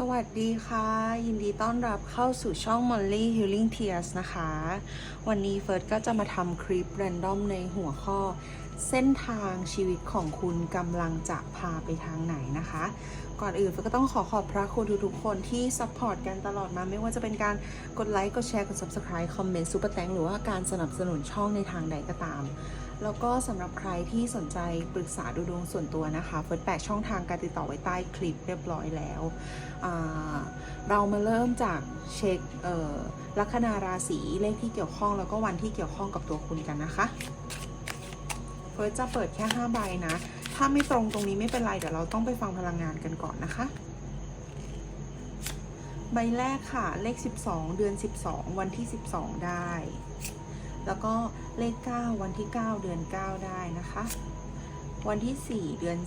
สวัสดีค่ะ ยินดีต้อนรับเข้าสู่ช่อง Molly Healing Tears นะคะ วันนี้เฟิร์สก็จะมาทำคลิป r รนดอมในหัวข้อ เส้นทางชีวิตของคุณกำลังจะพาไปทางไหนนะคะ ก่อนอื่นเฟิร์สก็ต้องขอขอบพระคุณทุกๆคนที่ซัพพอร์ตกันตลอดมา ไม่ว่าจะเป็นการกดไลค์ กดแชร์ กด Subscribe คอมเมนต์ซูเปอร์แตงหรือว่าการสนับสนุนช่องในทางใดก็ตาม แล้วก็สำหรับใครที่สนใจปรึกษาดูดวงส่วนตัวนะคะเฟิร์สแปช่องทางการติดต่อไว้ใต้คลิปเรียบร้อยแล้ว เรามาเริ่มจากเช็คลัคนาราศีเลขที่เกี่ยวข้องแล้วก็วันที่เกี่ยวข้องกับตัวคุณกันนะคะเฟิร์สจะเปิดแค่5ใบนะ ถ้าไม่ตรงตรงนี้ไม่เป็นไร เดี๋ยวเราต้องไปฟังพลังงานกันก่อนนะคะ ใบแรกค่ะ เลข 12 เดือน 12 วันที่ 12 ได้ แล้วก็เลข 9 วันที่ 9 เดือน 9 ได้นะคะ วันที่ 4 เดือน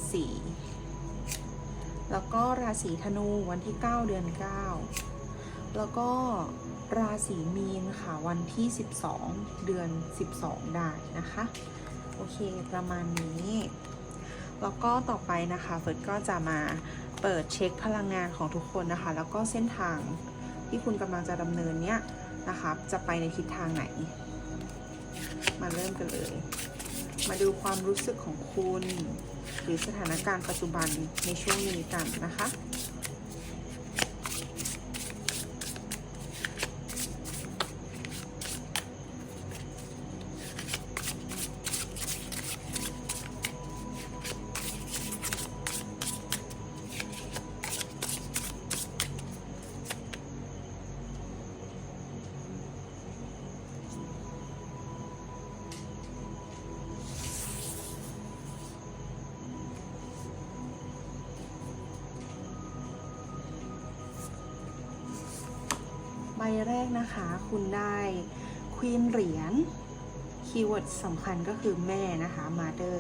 4 แล้วก็ราศีธนูวันที่ 9 เดือน 9 แล้วก็ราศีมีนค่ะวันที่ 12 เดือน 12 ได้นะคะ โอเคประมาณนี้ แล้วก็ต่อไปนะคะเฟิร์สก็จะมาเปิดเช็คพลังงานของทุกคนนะคะ แล้วก็เส้นทางที่คุณกำลังจะดำเนินเนี้ยนะคะ จะไปในทิศทางไหน มาเริ่มกันเลย มาดูความรู้สึกของคุณ หรือสถานการณ์ปัจจุบันในช่วงนี้กันนะคะ สำคัญก็คือแม่นะคะ mother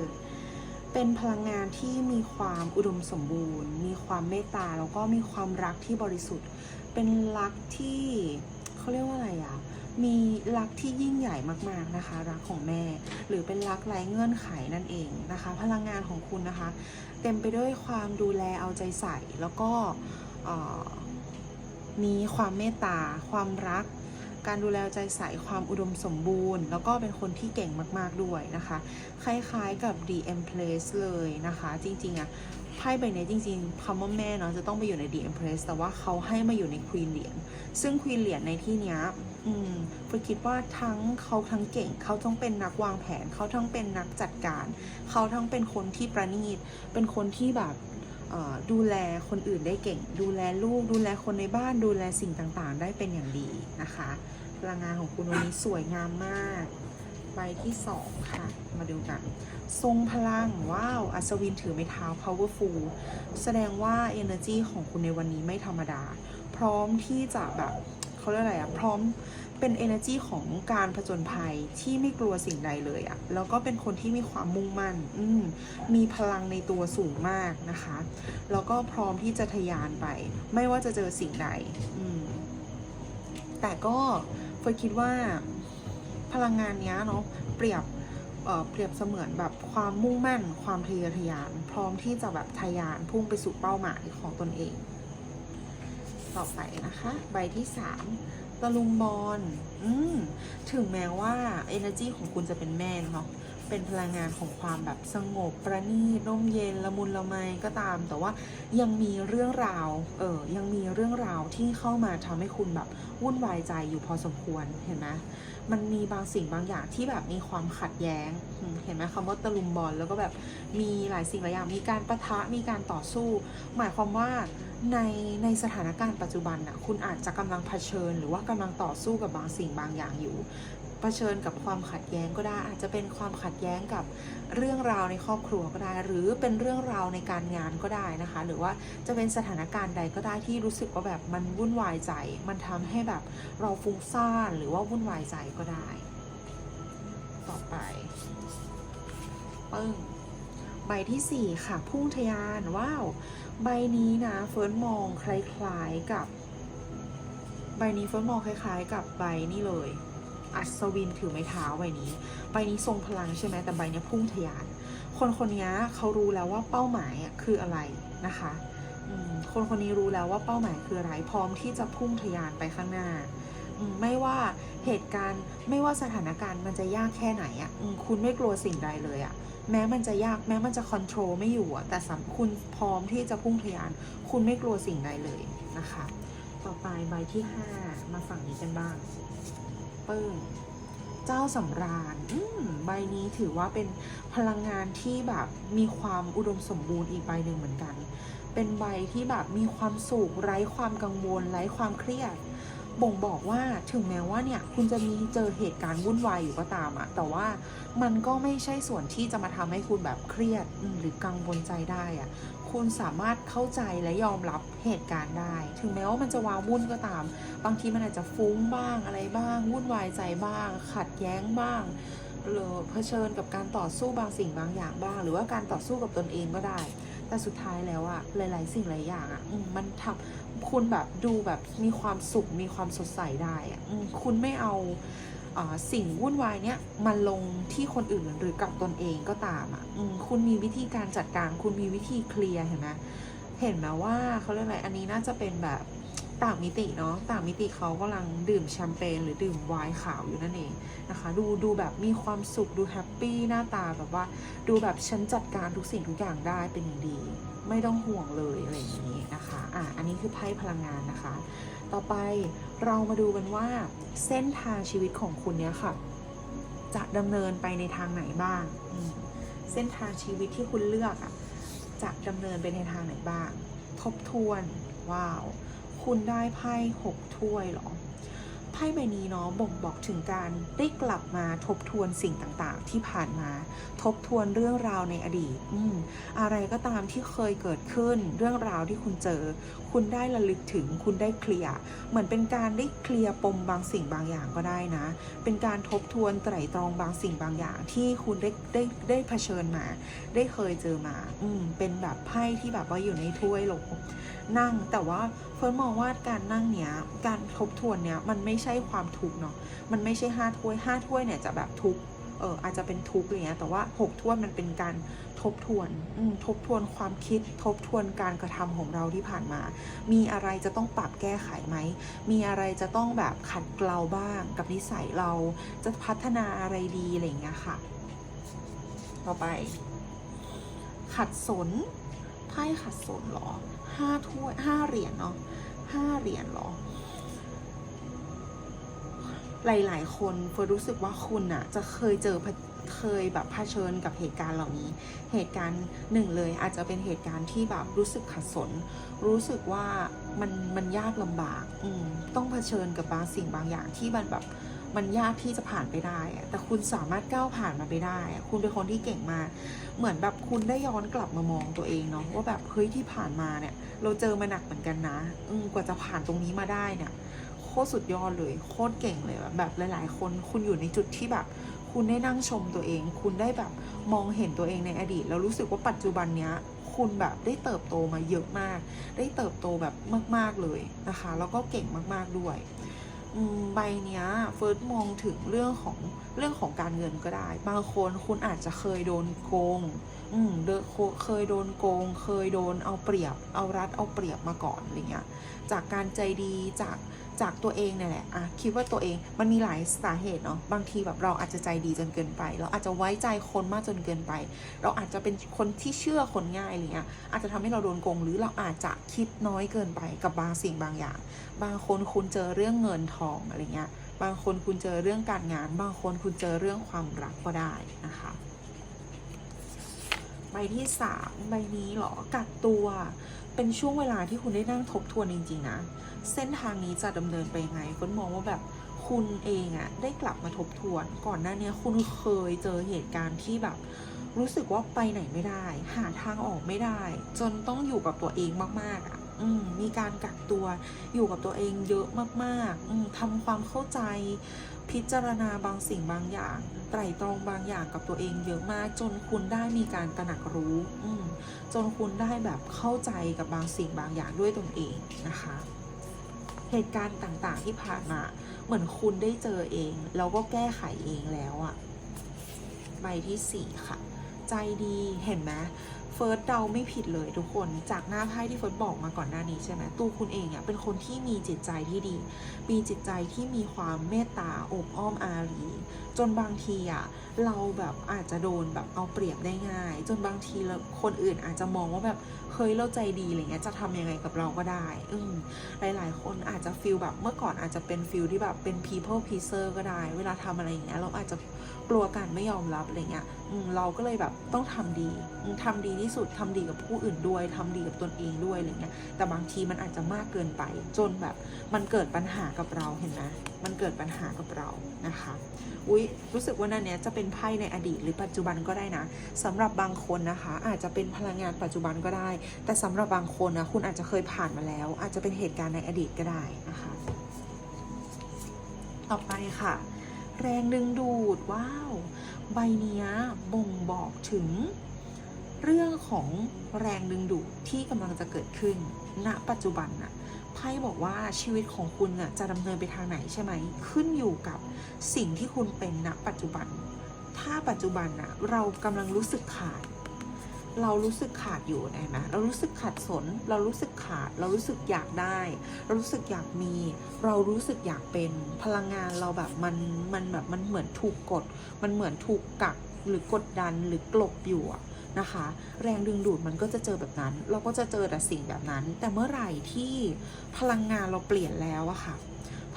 เป็นพลังงานที่มีความอุดมสมบูรณ์ มีความเมตตาแล้วก็มีความรักที่บริสุทธิ์ เป็นรักที่เขาเรียกว่าอะไรอะมีรักที่ยิ่งใหญ่มากๆนะคะ รักของแม่ หรือเป็นรักไร้เงื่อนไขนั่นเองนะคะ พลังงานของคุณนะคะ เต็มไปด้วยความดูแลเอาใจใส่ แล้วก็มีความเมตตา ความรัก การดูแลใจใส่ความอุดมสมบูรณ์ แล้วก็เป็นคนที่เก่งมาก ๆ ด้วยนะคะ คล้ายๆกับ The Empress เลยนะคะ จริง ๆอะไพ่ใบนี้จริงๆคำว่าแม่เนาะจะต้องไปอยู่ใน The Empress แต่ว่าเขาให้มาอยู่ใน Queen เหรียญซึ่ง Queen เหรียญในที่เนี้ยอืมเฟิร์สคิดว่าทั้งเขาทั้งเก่ง เขาทั้งเป็นนักวางแผน เขาทั้งเป็นนักจัดการ เขาทั้งเป็นคนที่ประณีตเป็นคนที่แบบ ดูแลคนอื่นได้เก่ง ดูแลลูก ดูแลคนในบ้าน ดูแลสิ่งต่างๆ ได้เป็นอย่างดีนะคะ พลังงานของคุณวันนี้สวยงามมาก ใบที่สองค่ะ มาดูกัน ทรงพลัง ว้าว อัศวินถือไม้เท้า powerful แสดงว่า energy ของคุณในวันนี้ไม่ธรรมดา พร้อมที่จะแบบเขาเรียกอะไรอะพร้อม เป็น energy ของการผจญภัยที่ไม่กลัวสิ่งใดเลยอะแล้วก็เป็นคนที่มีความมุ่งมั่นอืมมีพลังในตัวสูงมากนะคะ แล้วก็พร้อมที่จะทะยานไป ไม่ว่าจะเจอสิ่งใดอืมแต่ก็เฟิร์สคิดว่าพลังงานเนี้ยเนาะเปรียบเปรียบเสมือนแบบความมุ่งมั่น ความทะเยอทะยาน พร้อมที่จะแบบทะยานพุ่งไปสู่เป้าหมายของตนเอง ต่อไปนะคะ ใบที่สาม ตะลุมบอลอืมถึงแม้ว่า energy ของคุณจะเป็นแม่เนาะเป็นพลังงานของความแบบสงบประณีตร่มเย็นละมุนละไมก็ตาม แต่ว่ายังมีเรื่องราว เออยังมีเรื่องราวที่เข้ามาทำให้คุณแบบวุ่นวายใจอยู่พอสมควรเห็นไหม มันมีบางสิ่งบางอย่างที่แบบมีความขัดแย้ง เห็นไหมคำว่าตะลุมบอลแล้วก็แบบมีหลายสิ่งหลายอย่างมีการประทะมีการต่อสู้ หมายความว่าในในสถานการณ์ปัจจุบันน่ะคุณอาจจะกำลังเผชิญ หรือว่ากำลังต่อสู้กับบางสิ่งบางอย่างอยู่ เผชิญกับความขัดแย้งก็ได้ อาจจะเป็นความขัดแย้งกับเรื่องราวในครอบครัวก็ได้ หรือเป็นเรื่องราวในการงานก็ได้นะคะ หรือว่าจะเป็นสถานการณ์ใดก็ได้ที่รู้สึกว่าแบบมันวุ่นวายใจ มันทำให้แบบเราฟุ้งซ่านหรือว่าวุ่นวายใจก็ได้ ต่อไปปึ้งใบที่สี่ค่ะพุ่งทะยานว้าวใบนี้นะเฟิร์นมองคล้ายๆกับ ใบนี้เฟิร์นมองคล้าย ๆ กับใบนี่เลย อัศวินถือไม้เท้าใบนี้ ใบนี้ทรงพลังใช่ไหมแต่ใบนี้พุ่งทะยาน คนคนนี้เขารู้แล้วว่าเป้าหมายคืออะไรนะคะคนคนนี้รู้แล้วว่าเป้าหมายคืออะไรพร้อมที่จะพุ่งทะยานไปข้างหน้าไม่ว่าเหตุการณ์ไม่ว่าสถานการณ์มันจะยากแค่ไหนอะ่ะคุณไม่กลัวสิ่งใดเลยอะ่ะแม้มันจะยากแม้มันจะคอนโทรลไม่อยู่อะ่ะแต่คุณพร้อมที่จะพุ่งทะยาน คุณไม่กลัวสิ่งใดเลยนะคะ ต่อไปใบที่ 5 มาฝั่งนี้กันบ้าง ปึ้งเจ้าสำราญใบนี้ถือว่าเป็นพลังงานที่แบบมีความอุดมสมบูรณ์อีกใบหนึ่งเหมือนกัน เป็นใบที่แบบมีความสุขไร้ความกังวล ไร้ความเครียด บ่งบอกว่าถึงแม้ว่าเนี่ยคุณจะมีเจอเหตุการณ์วุ่นวายอยู่ก็ตามอะแต่ว่ามันก็ไม่ใช่ส่วนที่จะมาทำให้คุณแบบเครียดหรือกังวลใจได้อะ คุณสามารถเข้าใจและยอมรับเหตุการณ์ได้ ถึงแม้ว่ามันจะวาวุ่นก็ตาม บางทีมันอาจจะฟุ้งบ้างอะไรบ้าง วุ่นวายใจบ้าง ขัดแย้งบ้างหรือเผชิญกับการต่อสู้บางสิ่งบางอย่างบ้าง หรือว่าการต่อสู้กับตนเองก็ได้ แต่สุดท้ายแล้วอะหลาย ๆ สิ่งหลายอย่างอะมันทำคุณแบบดูแบบมีความสุขมีความสดใสได้อะคุณไม่เอา สิ่งวุ่นวายเนี้ยมันลงที่คนอื่นหรือกับตนเองก็ตามอะคุณมีวิธีการจัดการ คุณมีวิธีเคลียร์เห็นไหมเห็นไหมว่าเขาเรียกอะไรอันนี้น่าจะเป็นแบบต่างมิติเนาะต่างมิติเขากำลังดื่มแชมเปญหรือดื่มไวน์ขาวอยู่นั่นเองนะคะ ดูดูแบบมีความสุขดูแฮปปี้หน้าตาแบบว่า ดูแบบฉันจัดการทุกสิ่งทุกอย่างได้เป็นอย่างดี ไม่ต้องห่วงเลยอะไรอย่างนี้ นี้คือไพ่พลังงานนะคะ ต่อไปเรามาดูกันว่าเส้นทางชีวิตของคุณเนี้ยค่ะ จะดำเนินไปในทางไหนบ้าง เส้นทางชีวิตที่คุณเลือกอะจะดำเนินไปในทางไหนบ้าง ทบทวน ว้าว คุณได้ไพ่หกถ้วยหรอ ไพ่ใบนี้เนาะบ่งบอกถึงการได้กลับมาทบทวนสิ่งต่างๆ ที่ผ่านมา ทบทวนเรื่องราวในอดีตอืมอะไรก็ตามที่เคยเกิดขึ้น เรื่องราวที่คุณเจอ คุณได้ระลึกถึงคุณได้เคลียร์เหมือนเป็นการได้เคลียร์ปมบางสิ่งบางอย่างก็ได้นะ เป็นการทบทวนไตร่ตรองบางสิ่งบางอย่าง ที่คุณได้ได้ได้เผชิญมา ได้เคยเจอมา อืมเป็นแบบไพ่ที่แบบว่าอยู่ในถ้วยหลงนั่งแต่ว่าเฟิร์นมองว่าการนั่งเนี้ยการทบทวนเนี้ยมันไม่ใช่ช่ความทุกข์เนาะมันไม่ใช่ห้าถ้วยห้าถ้วยเนี่ยจะแบบทุกข์เอออาจจะเป็นทุกข์อะไรเงี้ยแต่ว่าหกถ้วยมันเป็นการทบทวนทบทวนความคิดทบทวนการกระทำของเราที่ผ่านมา มีอะไรจะต้องปรับแก้ไขไหม มีอะไรจะต้องแบบขัดเกลาบ้างกับนิสัยเราจะพัฒนาอะไรดีอะไรอย่างเงี้ยค่ะ ต่อไป ขัดสนไพ่ขัดสนหรอห้าถ้วยห้าเหรียญเนาะห้าเหรียญหรอ หลาย ๆ คนเฟิร์รู้สึกว่าคุณอะจะเคยเจอเคยแบบเผชิญกับเหตุการณ์เหล่านี้ เหตุการณ์หนึ่งเลยอาจจะเป็นเหตุการณ์ที่แบบรู้สึกขัดสน รู้สึกว่ามันมันยากลำบาก อืมต้องเผชิญกับบางสิ่งบางอย่างที่มันแบบมันยากที่จะผ่านไปได้อะแต่คุณสามารถก้าวผ่านมาไปได้ คุณเป็นคนที่เก่งมาก เหมือนแบบคุณได้ย้อนกลับมามองตัวเองเนาะว่าแบบเฮ้ยที่ผ่านมาเนี่ย เราเจอมาหนักเหมือนกันนะ อืกว่าจะผ่านตรงนี้มาได้เนี่ย ตรสุดยอดเลยโคตรเก่งเลยแบบแบบหลาย ๆ คนคุณอยู่ในจุดที่แบบ คุณได้นั่งชมตัวเอง คุณได้แบบมองเห็นตัวเองในอดีต แล้วรู้สึกว่าปัจจุบันเนี้ยคุณแบบได้เติบโตมาเยอะมาก ได้เติบโตแบบมาก ๆเลยนะคะ แล้วก็เก่งมากๆด้วยใบเนี้ยเฟิร์สมองถึงเรื่องของเรื่องของการเงินก็ได้ บางคนคุณอาจจะเคยโดนโกง อืมเคยโดนโกง เคยโดนเอาเปรียบ เอารัดเอาเปรียบมาก่อนอะไรเงี้ย จากการใจดีจาก จากตัวเองเนี่ยแหละอะคิดว่าตัวเองมันมีหลายสาเหตุเนาะบางทีแบบเราอาจจะใจดีจนเกินไป เราอาจจะไว้ใจคนมากจนเกินไป เราอาจจะเป็นคนที่เชื่อคนง่ายอะไรเงี้ยอาจจะทำให้เราโดนโกงหรือเราอาจจะคิดน้อยเกินไปกับบางสิ่งบางอย่าง บางคนคุณเจอเรื่องเงินทองอะไรเงี้ยบางคนคุณเจอเรื่องการงาน บางคนคุณเจอเรื่องความรักก็ได้นะคะใบที่สามใบนี้เหรอกักตัว เป็นช่วงเวลาที่คุณได้นั่งทบทวนจริงๆนะ เส้นทางนี้จะดำเนินไปยังไงก็มองว่าแบบคุณเองอะได้กลับมาทบทวน ก่อนหน้านี้คุณเคยเจอเหตุการณ์ที่แบบ รู้สึกว่าไปไหนไม่ได้ หาทางออกไม่ได้ จนต้องอยู่กับตัวเองมากๆอะอืมมีการกักตัวอยู่กับตัวเองเยอะมากๆอืมทำความเข้าใจ พิจารณาบางสิ่งบางอย่าง ไตร่ตรองบางอย่างกับตัวเองเยอะมาก จนคุณได้มีการตระหนักรู้อืจนคุณได้แบบเข้าใจกับบางสิ่งบางอย่างด้วยตนเองนะคะ เหตุการณ์ต่างๆที่ผ่านมา เหมือนคุณได้เจอเอง แล้วก็แก้ไขเองแล้วอะใบที่สี่ค่ะ ใจดีเห็นไหม เฟิร์สเดาไม่ผิดเลยทุกคนจากหน้าไพ่ที่เฟิร์สบอกมาก่อนหน้านี้ใช่ไหมตัวคุณเองอะเป็นคนที่มีจิตใจที่ดี มีจิตใจที่มีความเมตตาอบอ้อมอารี จนบางทีอะ เราแบบอาจจะโดนแบบเอาเปรียบได้ง่าย จนบางทีแล้วคนอื่นอาจจะมองว่าแบบเฮ้ยเราใจดีอะไรเงี้ยจะทำยังไงกับเราก็ได้ อืมหลาย ๆ คนอาจจะฟีลแบบเมื่อก่อนอาจจะเป็นฟีลที่แบบเป็น people pleaser ก็ได้ เวลาทำอะไรอย่างเงี้ยเราอาจจะกลัวการไม่ยอมรับอะไรเงี้ยอืมเราก็เลยแบบต้องทำดีอืมทำดีที่สุดทำดีกับผู้อื่นด้วยทำดีกับตนเองด้วยอะไรเงี้ยแต่บางทีมันอาจจะมากเกินไปจนแบบมันเกิดปัญหากับเราเห็นไหมมันเกิดปัญหากับเรานะคะอุ๊ยรู้สึกว่านั่นเนี้ยจะเป็นไพ่ในอดีตหรือปัจจุบันก็ได้นะสำหรับบางคนนะคะ อาจจะเป็นพลังงานปัจจุบันก็ได้ แต่สำหรับบางคนนะคุณอาจจะเคยผ่านมาแล้ว อาจจะเป็นเหตุการณ์ในอดีตก็ได้นะคะ ต่อไปค่ะ แรงดึงดูดว้าว ใบเนี้ยบ่งบอกถึงเรื่องของแรงดึงดูดที่กำลังจะเกิดขึ้น ณ ปัจจุบันน่ะ ไพ่บอกว่าชีวิตของคุณน่ะจะดำเนินไปทางไหนใช่ไหม ขึ้นอยู่กับสิ่งที่คุณเป็นณปัจจุบัน ถ้าปัจจุบันน่ะเรากำลังรู้สึกขาด เรารู้สึกขาดอยู่นะเห็นไหมเรารู้สึกขาดสน เรารู้สึกขาด เรารู้สึกอยากได้ เรารู้สึกอยากมี เรารู้สึกอยากเป็นพลังงานเราแบบมันมันแบบมันเหมือนถูกกด มันเหมือนถูกกักหรือกดดันหรือกลบอยู่อะ นะคะ แรงดึงดูดมันก็จะเจอแบบนั้น เราก็จะเจอแต่สิ่งแบบนั้น แต่เมื่อไหร่ที่พลังงานเราเปลี่ยนแล้วอะค่ะ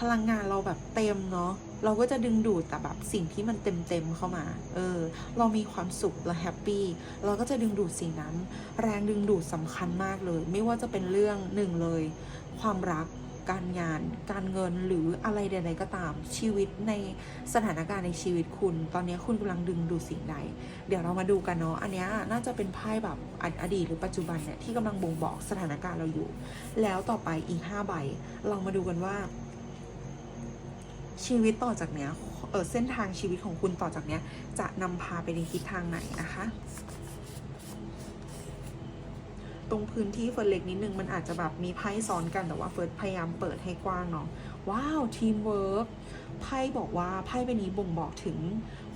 พลังงานเราแบบเต็มเนาะเราก็จะดึงดูดแต่แบบสิ่งที่มันเต็มเต็มๆเข้ามา เออ เรามีความสุขเราแฮปปี้ เราก็จะดึงดูดสิ่งนั้น แรงดึงดูดสำคัญมากเลย ไม่ว่าจะเป็นเรื่องหนึ่งเลย ความรัก การงาน การเงินหรืออะไรใดๆก็ตามชีวิตในสถานการณ์ในชีวิตคุณ ตอนนี้คุณกำลังดึงดูดสิ่งใด เดี๋ยวเรามาดูกันเนาะอันนี้น่าจะเป็นไพ่แบบอดีตหรือปัจจุบันเนี่ยที่กำลังบ่งบอกสถานการณ์เราอยู่ แล้วต่อไปอีก 5 ใบ เรามาดูกันว่า ชีวิตต่อจากเนี้ยเออเส้นทางชีวิตของคุณต่อจากเนี้ยจะนำพาไปในทิศทางไหนนะคะ ตรงพื้นที่เฟิร์นเล็กนิดนึง มันอาจจะแบบมีไพ่ซ้อนกันแต่ว่าเฟิร์นพยายามเปิดให้กว้างเนาะว้าวทีมเวิร์กไพ่บอกว่าไพ่ใบนี้บ่งบอกถึง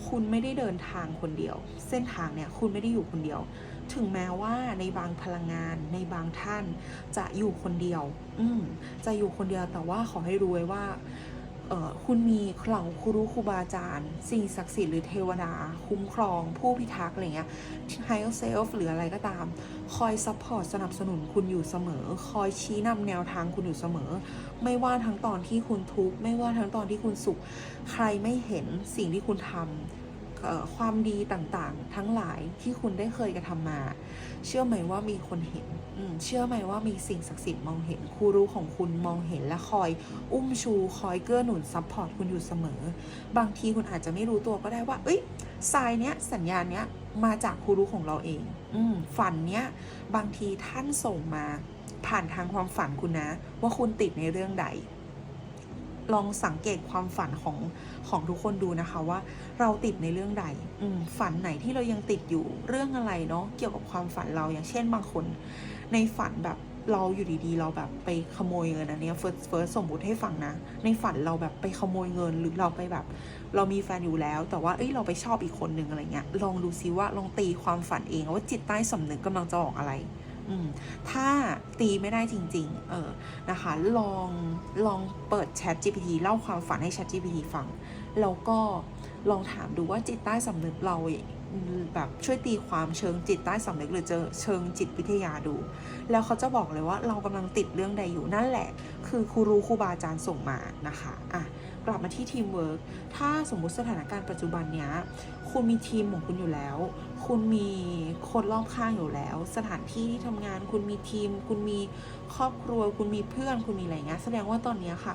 คุณไม่ได้เดินทางคนเดียว เส้นทางเนี่ยคุณไม่ได้อยู่คนเดียว ถึงแม้ว่าในบางพลังงานในบางท่านจะอยู่คนเดียว อืมจะอยู่คนเดียวแต่ว่าขอให้รู้ไว้ว่า คุณมีเหล่าครูครูบาอาจารย์ สิ่งศักดิ์สิทธิ์หรือเทวดา คุ้มครอง ผู้พิทักษ์อะไรเงี้ย higher self หรืออะไรก็ตาม คอยซัพพอร์ตสนับสนุนคุณอยู่เสมอ คอยชี้นำแนวทางคุณอยู่เสมอ ไม่ว่าทั้งตอนที่คุณทุกข์ ไม่ว่าทั้งตอนที่คุณสุข ใครไม่เห็นสิ่งที่คุณทำเอ่อความดีต่างๆ ทั้งหลายที่คุณได้เคยกระทำมา เชื่อไหมว่ามีคนเห็น เชื่อไหมว่ามีสิ่งศักดิ์สิทธิ์มองเห็นครูรู้ของคุณมองเห็นและคอย อุ้มชู คอยเกื้อหนุนซัพพอร์ตคุณอยู่เสมอ บางทีคุณอาจจะไม่รู้ตัวก็ได้ว่า เอ้ยทรายเนี้ยสัญญาณเนี้ยมาจากครูรู้ของเราเอง อืฝันเนี้ยบางทีท่านส่งมา ผ่านทางความฝันคุณนะ ว่าคุณติดในเรื่องใด ลองสังเกตความฝันของของทุกคนดูนะคะว่า เราติดในเรื่องใดอืฝันไหนที่เรายังติดอยู่เรื่องอะไรเนาะเกี่ยวกับความฝันเราอย่างเช่นบางคน ในฝันแบบเราอยู่ดีๆ เราแบบไปขโมยเงินอันนี้เฟิร์สเฟิร์สสมมติให้ฟังนะ ในฝันเราแบบไปขโมยเงินหรือเราไปแบบ เรามีแฟนอยู่แล้ว แต่ว่าเอ้ยเราไปชอบอีกคนนึงอะไรเงี้ยลองดูซิว่าลองตีความฝันเองว่าจิตใต้สำนึกกำลังจะออกอะไร อืมถ้าตีไม่ได้จริง ๆ เออนะคะ ลองลองเปิด Chat GPT เล่าความฝันให้ Chat GPT ฟังแล้วก็ลองถามดูว่าจิตใต้สำนึกเรา แบบช่วยตีความเชิงจิตใต้สำนึกหรือเจอเชิงจิตวิทยาดู แล้วเขาจะบอกเลยว่าเรากำลังติดเรื่องใดอยู่นั่นแหละ คือครูรู้ครูบาอาจารย์ส่งมานะคะอะกลับมาที่ทีมเวิร์กถ้าสมมุติสถานการณ์ปัจจุบันเนี้ยคุณมีทีมของคุณอยู่แล้ว คุณมีคนรอบข้างอยู่แล้ว สถานที่ที่ทำงาน คุณมีทีม คุณมีครอบครัว คุณมีเพื่อน คุณมีอะไรเงี้ย แสดงว่าตอนเนี้ยค่ะ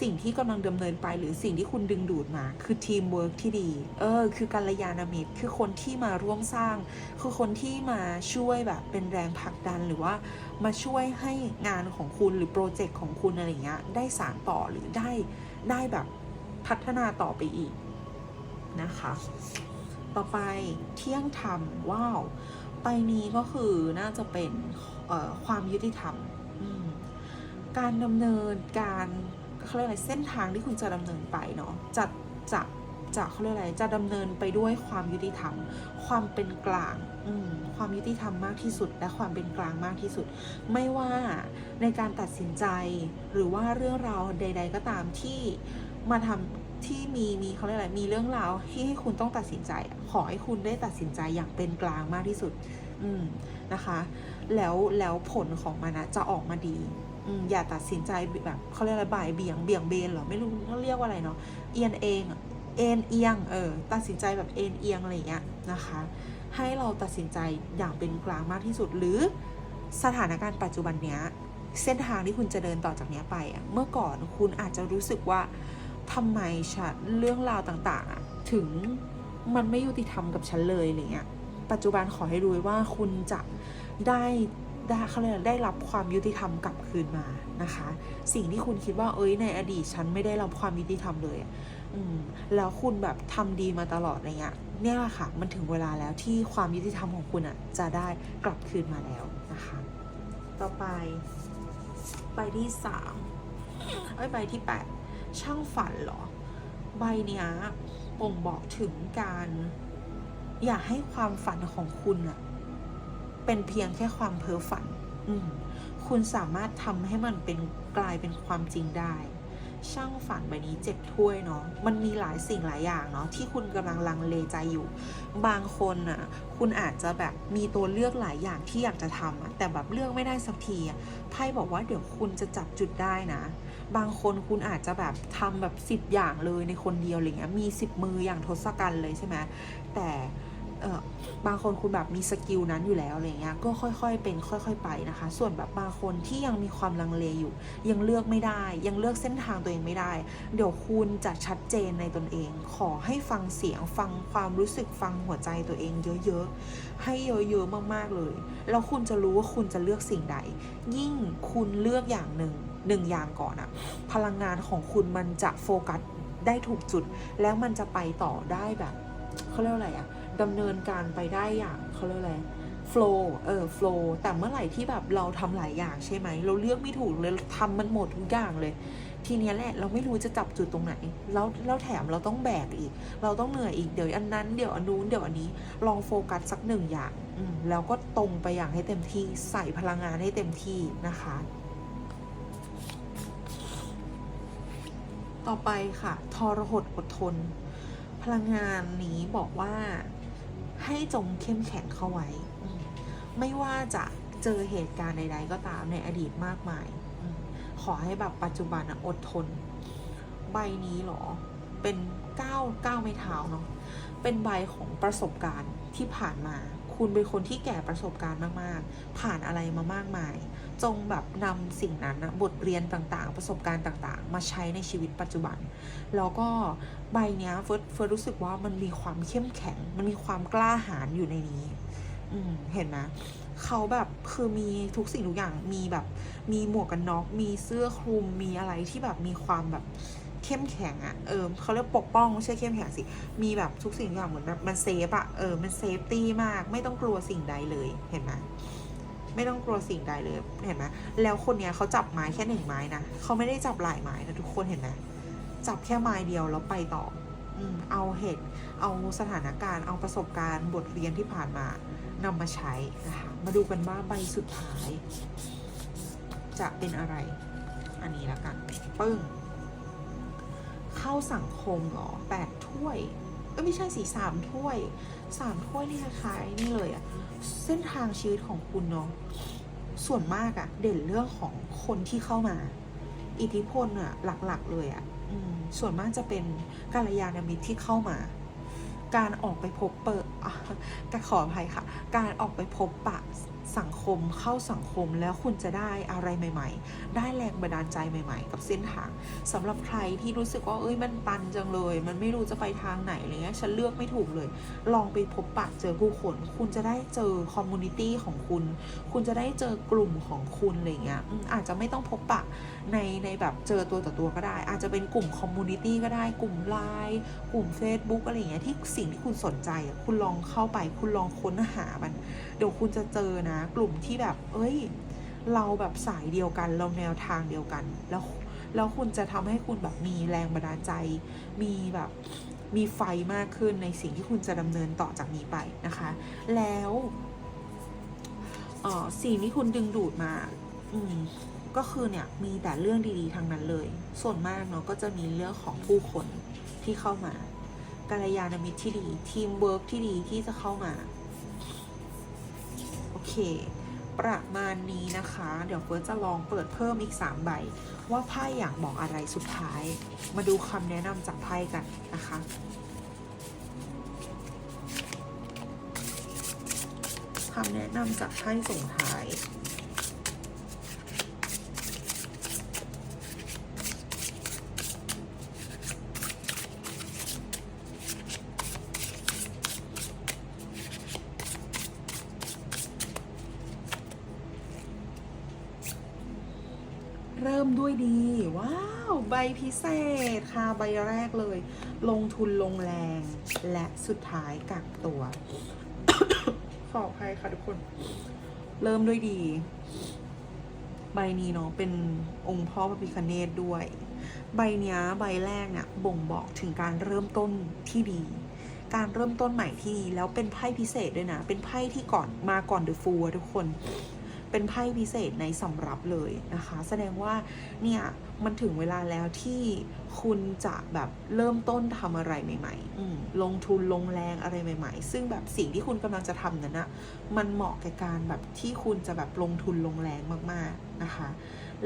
สิ่งที่กำลังดำเนินไปหรือสิ่งที่คุณดึงดูดมา คือทีมเวิร์กที่ดี เออ คือกัลยาณมิตร คือคนที่มาร่วมสร้าง คือคนที่มาช่วยแบบเป็นแรงผลักดันหรือว่ามาช่วยให้งานของคุณหรือโปรเจกต์ของคุณอะไรเงี้ยได้สานต่อหรือได้ได้แบบพัฒนาต่อไปอีกนะคะ ต่อไปเที่ยงธรรมว้าวไปนี้ก็คือน่าจะเป็นออความยุติธรรมอืมการดำเนินการ เขาเรียกอะไรเส้นทางที่คุณจะดำเนินไปเนาะจะจะจะเขาเรียกอะไรจะดำเนินไปด้วยความยุติธรรม ความเป็นกลางอืมความยุติธรรมมากที่สุด และความเป็นกลางมากที่สุด ไม่ว่าในการตัดสินใจหรือว่าเรื่องราวใด ๆ ก็ตามที่มาทำที่มีมีเขาเรียกอะไรมีเรื่องราวที่ให้คุณต้องตัดสินใจ ขอให้คุณได้ตัดสินใจอย่างเป็นกลางมากที่สุด อืมนะคะ แล้วแล้วผลของมันนะจะออกมาดี อย่าตัดสินใจแบบเขาเรียกอะไรบ่ายเบี่ยงเบี่ยงเบนเหรอไม่รู้เขาเรียกว่าอะไรเนาะเอียนเองเอ็นเอียงเออตัดสินใจแบบเอ็นเอียงอะไรอย่างเงี้ยนะคะ ให้เราตัดสินใจอย่างเป็นกลางมากที่สุดหรือสถานการณ์ปัจจุบันเนี้ยเส้นทางที่คุณจะเดินต่อจากเนี้ยไปอะเมื่อก่อนคุณอาจจะรู้สึกว่าทำไมฉันเรื่องราวต่างๆ ถึงมันไม่ยุติธรรมกับฉันเลยอะไรเงี้ยปัจจุบันขอให้รู้ว่าคุณจะได้ ได้เขาเรียกได้รับความยุติธรรมกลับคืนมานะคะ สิ่งที่คุณคิดว่าเอ้ยในอดีตฉันไม่ได้รับความยุติธรรมเลยอืมแล้วคุณแบบทำดีมาตลอดอะไรเงี้ยเนี่ยแหละค่ะ มันถึงเวลาแล้วที่ความยุติธรรมของคุณอะจะได้กลับคืนมาแล้วนะคะ ต่อไปใบที่สามเอ้ยใบที่แปดช่างฝันเหรอ ใบเนี้ยบ่งบอกถึงการ อยากให้ความฝันของคุณอะ เป็นเพียงแค่ความเพ้อฝันอืคุณสามารถทำให้มันเป็นกลายเป็นความจริงได้ ช่างฝันใบนี้เจ็ดถ้วยเนาะ มันมีหลายสิ่งหลายอย่างเนาะที่คุณกำลังลังเลใจอยู่ บางคนอะ คุณอาจจะแบบมีตัวเลือกหลายอย่างที่อยากจะทำอะแต่แบบเลือกไม่ได้สักทีไพ่บอกว่าเดี๋ยวคุณจะจับจุดได้นะบางคนคุณอาจจะแบบทำแบบสิบอย่างเลยในคนเดียวอะไรเงี้ยมีสิบมืออย่างทศกัณฐ์เลยใช่ไหมแต่ เออบางคนคุณแบบมีสกิลนั้นอยู่แล้วอะไรเงี้ยก็ค่อยๆ เป็นค่อย ๆ ไปนะคะ ส่วนแบบบางคนที่ยังมีความลังเลอยู่ ยังเลือกไม่ได้ ยังเลือกเส้นทางตัวเองไม่ได้ เดี๋ยวคุณจะชัดเจนในตนเอง ขอให้ฟังเสียงฟังความรู้สึกฟังหัวใจตัวเองเยอะๆ ให้เยอะๆมากๆเลยแล้วคุณจะรู้ว่าคุณจะเลือกสิ่งใด ยิ่งคุณเลือกอย่างหนึ่งหนึ่งอย่างก่อนอะพลังงานของคุณมันจะโฟกัสได้ถูกจุด แล้วมันจะไปต่อได้แบบเขาเรียกอะไรอะ ดำเนินการไปได้อย่างเขาเรียกอะไร flow เออ flow แต่เมื่อไหร่ที่แบบเราทำหลายอย่างใช่ไหม เราเลือกไม่ถูกเลยทำมันหมดทุกอย่างเลย ทีนี้แหละเราไม่รู้จะจับจุดตรงไหน แล้วแล้วแถมเราต้องแบกอีก เราต้องเหนื่อยอีกเดี๋ยวอันนั้นเดี๋ยวอันนู้นเดี๋ยวอันนี้ลองโฟกัสสักหนึ่งอย่างแล้วก็ตรงไปอย่างให้เต็มที่ใส่พลังงานให้เต็มที่นะคะ ต่อไปค่ะ ทรหดอดทน พลังงานนี้บอกว่า ให้จงเข้มแข็งเข้าไว้ ไม่ว่าจะเจอเหตุการณ์ใด ๆ ก็ตามในอดีตมากมาย ขอให้แบบปัจจุบันอดทน ใบนี้หรอ เป็นก้าวก้าวไม่เท้าเนาะ เป็นใบของประสบการณ์ที่ผ่านมา คุณเป็นคนที่แก่ประสบการณ์มากๆ ผ่านอะไรมามากมาย จงแบบนำสิ่งนั้นนะบทเรียนต่างๆ ประสบการณ์ต่างๆ มาใช้ในชีวิตปัจจุบัน แล้วก็ใบเนี้ยเฟิร์สเฟิร์สรู้สึกว่ามันมีความเข้มแข็ง มันมีความกล้าหาญอยู่ในนี้ อืมเห็นไหมเขาแบบคือมีทุกสิ่งทุกอย่างมีแบบมีหมวกกันน็อกมีเสื้อคลุมมีอะไรที่แบบมีความแบบเข้มแข็งอะ่ะ เออเขาเรียกปกป้องไม่ใช่เข้มแข็งสิ มีแบบทุกสิ่งทุกอย่างเหมือนแบบมันเซฟอะเออ มันเซฟตี้มาก ไม่ต้องกลัวสิ่งใดเลย เห็นไหม ไม่ต้องกลัวสิ่งใดเลยเห็นไหมแล้วคนเนี้ยเขาจับไม้แค่หนึ่งไม้นะเขาไม่ได้จับหลายไม้นะทุกคนเห็นไหมจับแค่ไม้เดียวแล้วไปต่ออืมเอาเหตุเอาสถานการณ์ เอาประสบการณ์บทเรียนที่ผ่านมานำมาใช้นะคะมาดูกันว่าใบสุดท้าย จะเป็นอะไร อันนี้แล้วกันปึ้ง เข้าสังคมเหรอแปดถ้วย เอ้ยไม่ใช่สีสามถ้วยสามถ้วยนี่คล้ายๆนี่เลยอะเส้นทางชีวิตของคุณเนาะส่วนมากอะเด่นเรื่องของคนที่เข้ามา อิทธิพลอะหลักๆ เลยอะอส่วนมากจะเป็นกัลยาณมิตรที่เข้ามา การออกไปพบเปิดอ่ขออภัยค่ะ การออกไปพบปะ สังคมเข้าสังคมแล้วคุณจะได้อะไรใหม่ ๆ ได้แรงบันดาลใจใหม่ ๆ กับเส้นทางสำหรับใครที่รู้สึกว่าเอ้ยมันตันจังเลย มันไม่รู้จะไปทางไหนอะไรเงี้ยฉันเลือกไม่ถูกเลย ลองไปพบปะเจอผู้คนคุณจะได้เจอคอมมูนิตี้ของคุณ คุณจะได้เจอกลุ่มของคุณอะไรเงี้ยอาจจะไม่ต้องพบปะในในแบบเจอตัวต่อตัวก็ได้ อาจจะเป็นกลุ่มคอมมูนิตี้ก็ได้กลุ่มไลน์กลุ่ม Facebook อะไรเงี้ยที่สิ่งที่คุณสนใจคุณลองเข้าไป คุณลองค้นหามัน เดี๋ยวคุณจะเจอนะกลุ่มที่แบบ เอ้ย เราแบบสายเดียวกัน เราแนวทางเดียวกัน แล้วแล้วคุณจะทำให้คุณแบบมีแรงบันดาลใจ มีแบบมีไฟมากขึ้นในสิ่งที่คุณจะดำเนินต่อจากนี้ไปนะคะ แล้วสิ่งที่คุณดึงดูดมา อืมก็คือเนี่ยมีแต่เรื่องดีๆทางนั้นเลย ส่วนมากเนาะก็จะมีเรื่องของผู้คนที่เข้ามากัลยาณมิตรที่ดี ทีมเวิร์กที่ดีที่จะเข้ามา เค ประมาณนี้นะคะ เดี๋ยวเฟิร์สจะลองเปิดเพิ่มอีก 3 ใบ ว่าไพ่อยากบอกอะไรสุดท้าย มาดูคำแนะนำจากไพ่กันนะคะคำแนะนำจากไพ่ส่งท้าย เริ่มด้วยดี ว้าว ใบ พิเศษค่ะใบแรกเลย ลงทุนลงแรงและสุดท้ายกักตัว ขออภัยค่ะทุกคน เริ่มด้วยดี ใบนี้เนาะเป็นองค์พ่อพระพิคเนตด้วย ใบเนี้ยใบแรกเนี่ยบ่งบอกถึงการเริ่มต้นที่ดี การเริ่มต้นใหม่ที่ดีแล้วเป็นไพ่พิเศษด้วยนะ เป็นไพ่ที่ก่อนมาก่อนเดอะฟูทุกคน เป็นไพ่พิเศษในสำรับเลยนะคะ แสดงว่าเนี่ยมันถึงเวลาแล้วที่คุณจะแบบเริ่มต้นทำอะไรใหม่ๆลงทุนลงแรงอะไรใหม่ ๆ ซึ่งแบบสิ่งที่คุณกำลังจะทำนั้นนะมันเหมาะกับการแบบที่คุณจะแบบลงทุนลงแรงมากๆนะคะ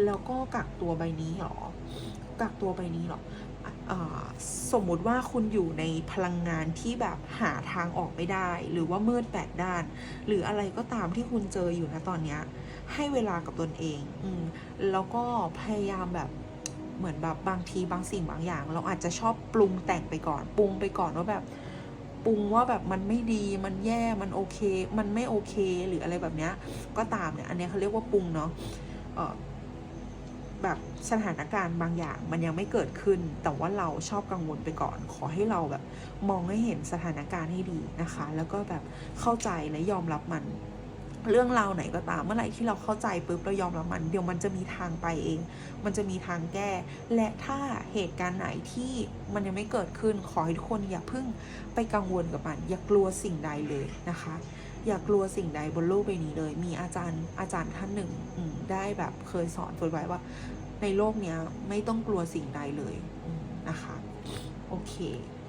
แล้วก็กักตัวใบนี้หรอกักตัวใบนี้หรอ สมมุติว่าคุณอยู่ในพลังงานที่แบบหาทางออกไม่ได้ หรือว่ามืดแปดด้าน หรืออะไรก็ตามที่คุณเจออยู่นะตอนเนี้ยให้เวลากับตนเองอืแล้วก็พยายามแบบเหมือนแบบบางทีบางสิ่งบางอย่าง เราอาจจะชอบปรุงแต่งไปก่อน ปรุงไปก่อนว่าแบบปรุงว่าแบบมันไม่ดีมันแย่มันโอเค มันไม่โอเค หรืออะไรแบบเนี้ยก็ตามเนี่ยอันนี้เขาเรียกว่าปรุงเนาะ แบบสถานการณ์บางอย่างมันยังไม่เกิดขึ้น แต่ว่าเราชอบกังวลไปก่อน ขอให้เราแบบมองให้เห็นสถานการณ์ให้ดีนะคะ แล้วก็แบบเข้าใจและยอมรับมัน เรื่องราวไหนก็ตาม เมื่อไหร่ที่เราเข้าใจปุ๊บเรายอมรับมัน เดี๋ยวมันจะมีทางไปเอง มันจะมีทางแก้ และถ้าเหตุการณ์ไหนที่มันยังไม่เกิดขึ้น ขอให้ทุกคนอย่าเพิ่งไปกังวลกับมัน อย่ากลัวสิ่งใดเลยนะคะ อย่ากลัวสิ่งใดบนโลกใบนี้เลย มีอาจารย์อาจารย์ท่านหนึ่งได้แบบเคยสอนเฟิร์นไว้ว่า ในโลกเนี้ยไม่ต้องกลัวสิ่งใดเลยนะคะ โอเค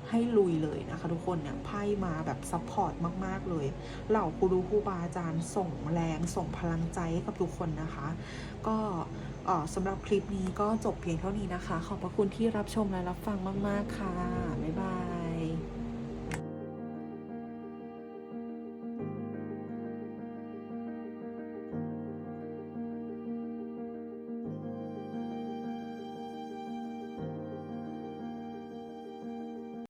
ให้ลุยเลยนะคะ ทุกคนเนี่ยไพ่มาแบบซัพพอร์ตมาก ๆ เลย เหล่าครูรูครูบาอาจารย์ส่งแรงส่งพลังใจให้กับทุกคนนะคะ ก็สำหรับคลิปนี้ก็จบเพียงเท่านี้นะคะ ขอบพระคุณที่รับชมและรับฟังมาก ๆ ค่ะ บ๊ายบาย